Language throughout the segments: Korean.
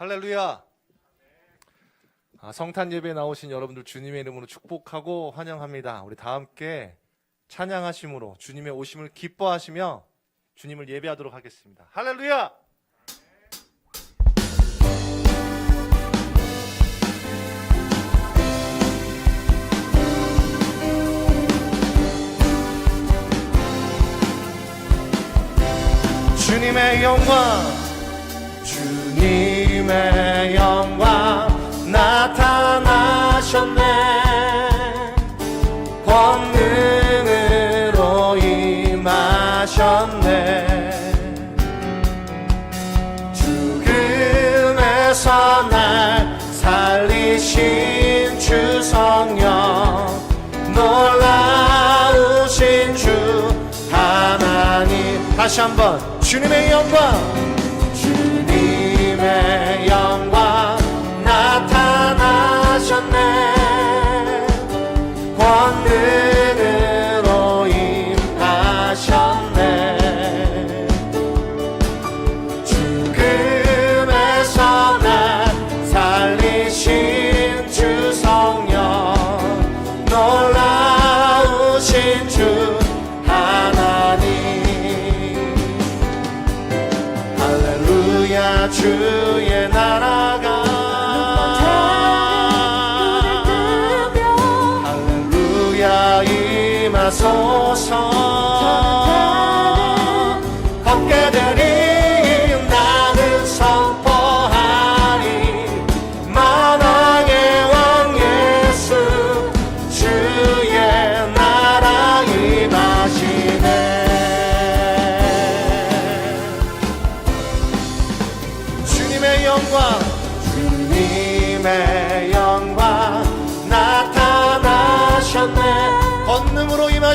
할렐루야. 아, 성탄 예배 나오신 여러분들 주님의 이름으로 축복하고 환영합니다. 우리 다 함께 찬양하심으로 주님의 오심을 기뻐하시며 주님을 예배하도록 하겠습니다. 할렐루야. 주님의 영광 네, 권능으로 임하셨네. 죽음에서 날 살리신 주 성령 놀라우신 주 하나님. 다시 한번 주님의 영광. 그의 나라가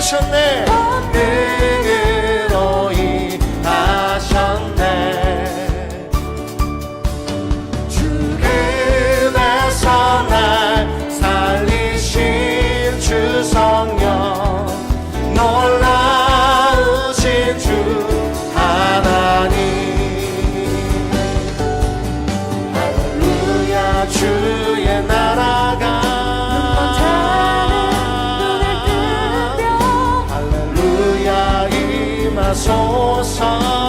position there. 하소서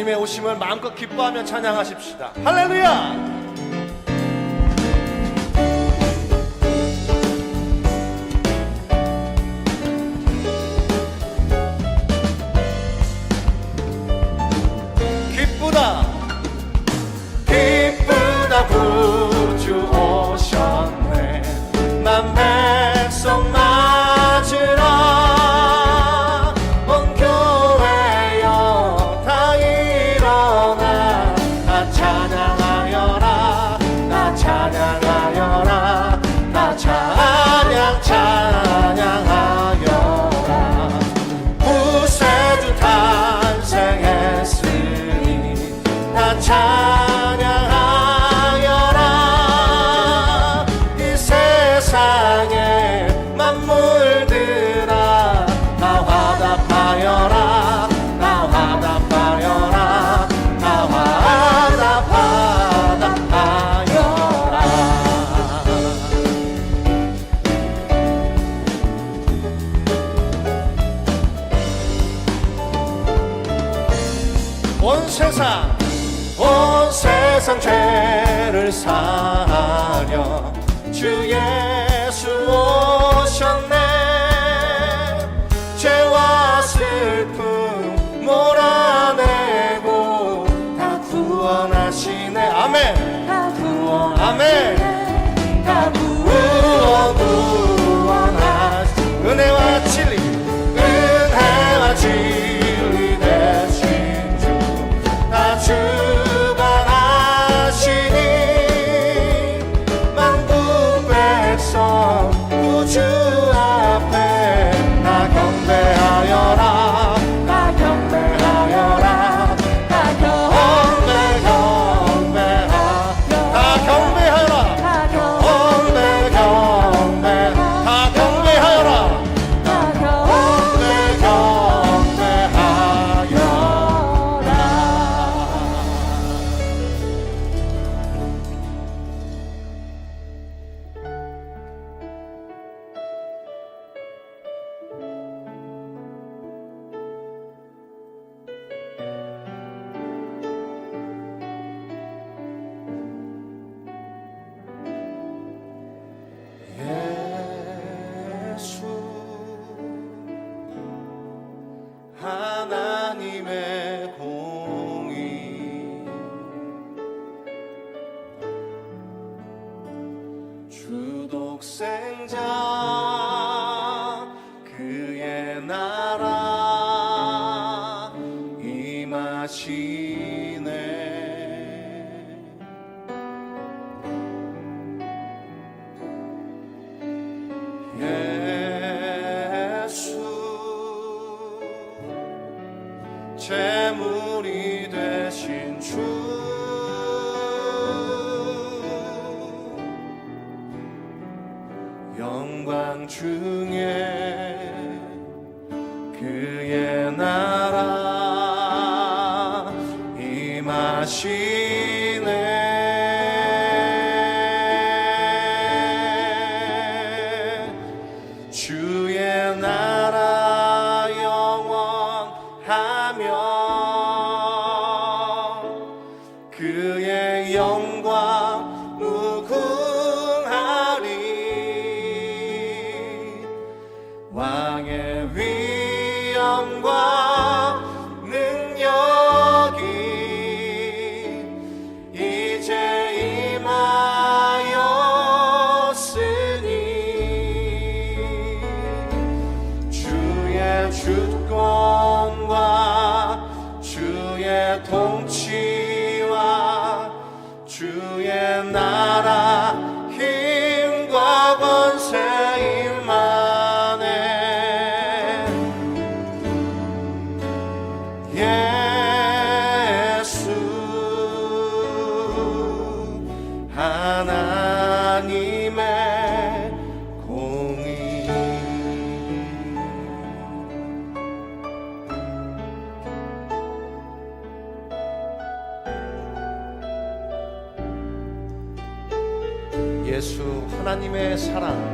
주님의 오심을 마음껏 기뻐하며 찬양하십시다. 할렐루야! 세상 온 세상 죄를 사하려 주 예수 오셨네. 죄와 슬픔 몰아내고 다 구원하시네. 아멘. 다 구원 아멘. 다 구원 재물이 되신 주. 영광 중에 그의 나라 임하시네 왕의 위엄과 능력이 이제 임하였으니 주의 주권과 주의 통치와 주의 나라 하나님의 사랑